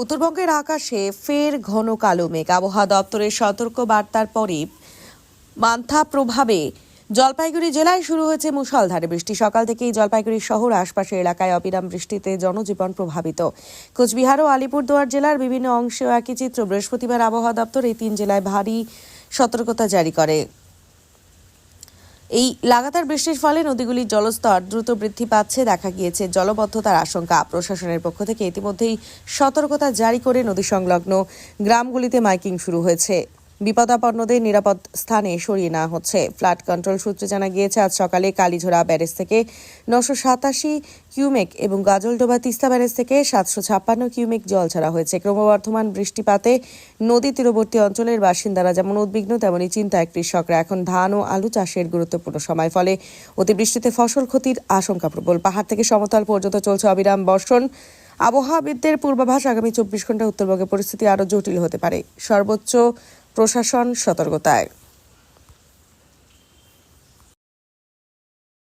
উত্তরবঙ্গের আকাশে ফের ঘন কালো মেঘ। আবহাওয়া দপ্তরের সতর্ক বার্তার পরই মান্থা প্রভাবে জলপাইগুড়ি জেলায় শুরু হয়েছে মুষলধারে বৃষ্টি। সকাল থেকেই জলপাইগুড়ি শহর আশপাশের এলাকায় অবিরাম বৃষ্টিতে জনজীবন প্রভাবিত। কোচবিহার ও আলিপুরদুয়ার জেলার বিভিন্ন অংশেও একই চিত্র। বৃহস্পতিবার আবহাওয়া দপ্তর এই তিন জেলায় ভারী সতর্কতা জারি করে। এই লাগাতার বৃষ্টির ফলে নদীগুলির জলস্তর দ্রুত বৃদ্ধি পাচ্ছে, দেখা গিয়েছে জলবদ্ধতার আশঙ্কা। প্রশাসনের পক্ষ থেকে ইতিমধ্যেই সতর্কতা জারি করে নদী সংলগ্ন গ্রামগুলিতে মাইকিং শুরু হয়েছে। বিপদাপন্নদের নিরাপদ স্থানে সরিয়ে নেওয়া হচ্ছে। ফ্লাড কন্ট্রোল সূত্রে জানা গিয়েছে, আজ সকালে কালীঝোড়া ব্যারেজ থেকে নশো সাতাশি কিউমেক এবং গাজলডোবা তিস্তা ব্যারেজ থেকে সাতশো ছাপ্পান্ন কিউমেক জল ছাড়া হয়েছে। ক্রমবর্ধমান বৃষ্টিপাতে নদী তীরবর্তী অঞ্চলের বাসিন্দারা যেমন উদ্বিগ্ন, তেমনি চিন্তায় কৃষকরা। এখন ধান ও আলু চাষের গুরুত্বপূর্ণ সময়, ফলে অতিবৃষ্টিতে ফসল ক্ষতির আশঙ্কা প্রবল। পাহাড় থেকে সমতল পর্যন্ত চলছে অবিরাম বর্ষণ। আবহাওয়াবিদদের পূর্বাভাস আগামী চব্বিশ ঘণ্টা উত্তরবঙ্গের পরিস্থিতি আরও জটিল হতে পারে। সর্বোচ্চ প্রশাসন সতর্কতায়।